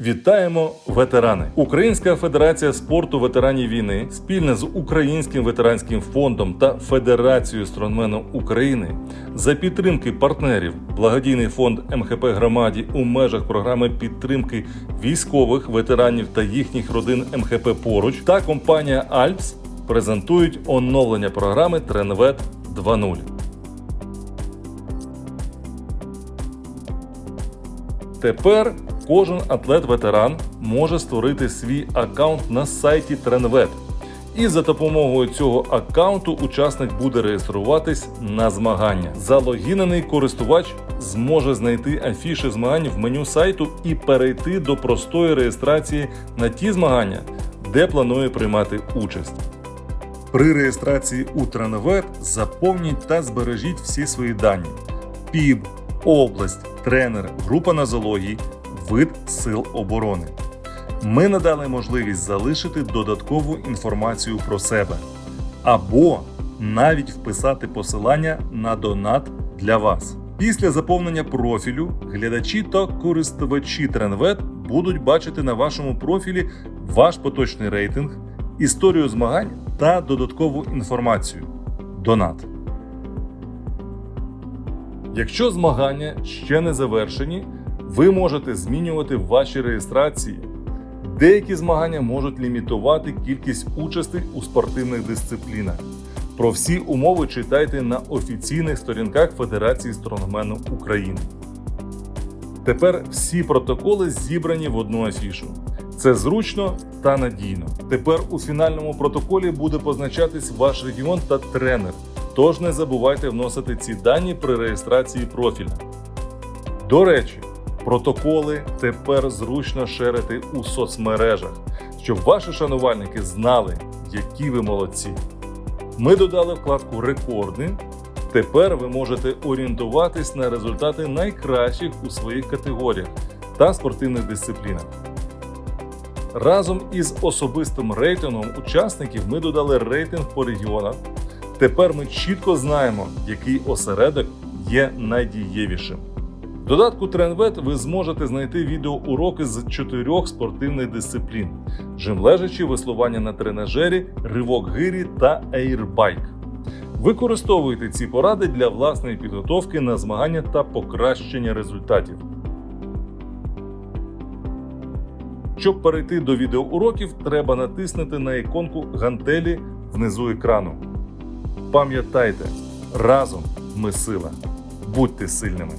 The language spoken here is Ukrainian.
Вітаємо ветерани! Українська федерація спорту ветеранів війни спільно з Українським ветеранським фондом та Федерацією стронгменів України за підтримки партнерів благодійний фонд МХП громаді у межах програми підтримки військових ветеранів та їхніх родин МХП поруч та компанія Альпс презентують оновлення програми Тренвет 2.0. Тепер кожен атлет-ветеран може створити свій аккаунт на сайті Тренвет. І за допомогою цього аккаунту учасник буде реєструватись на змагання. Залогінений користувач зможе знайти афіши змагань в меню сайту і перейти до простої реєстрації на ті змагання, де планує приймати участь. При реєстрації у Тренвет заповніть та збережіть всі свої дані: ПІБ, область, тренер, група нозології, вид сил оборони. Ми надали можливість залишити додаткову інформацію про себе або навіть вписати посилання на донат для вас. Після заповнення профілю глядачі та користувачі Тренвет будуть бачити на вашому профілі ваш поточний рейтинг, історію змагань та додаткову інформацію. Донат. Якщо змагання ще не завершені, ви можете змінювати ваші реєстрації. Деякі змагання можуть лімітувати кількість участей у спортивних дисциплінах. Про всі умови читайте на офіційних сторінках Федерації стронгмену України. Тепер всі протоколи зібрані в одну афішу. Це зручно та надійно. Тепер у фінальному протоколі буде позначатись ваш регіон та тренер. Тож не забувайте вносити ці дані при реєстрації профіля. До речі, протоколи тепер зручно шерити у соцмережах, щоб ваші шанувальники знали, які ви молодці. Ми додали вкладку Рекорди. Тепер ви можете орієнтуватись на результати найкращих у своїх категоріях та спортивних дисциплінах. Разом із особистим рейтингом учасників ми додали рейтинг по регіонах. Тепер ми чітко знаємо, який осередок є найдієвішим. Додатку Тренвет ви зможете знайти відеоуроки з чотирьох спортивних дисциплін: жим-лежачі, веслування на тренажері, ривок гирі та ейрбайк. Використовуйте ці поради для власної підготовки на змагання та покращення результатів. Щоб перейти до відеоуроків, треба натиснути на іконку гантелі внизу екрану. Пам'ятайте, разом ми сила. Будьте сильними!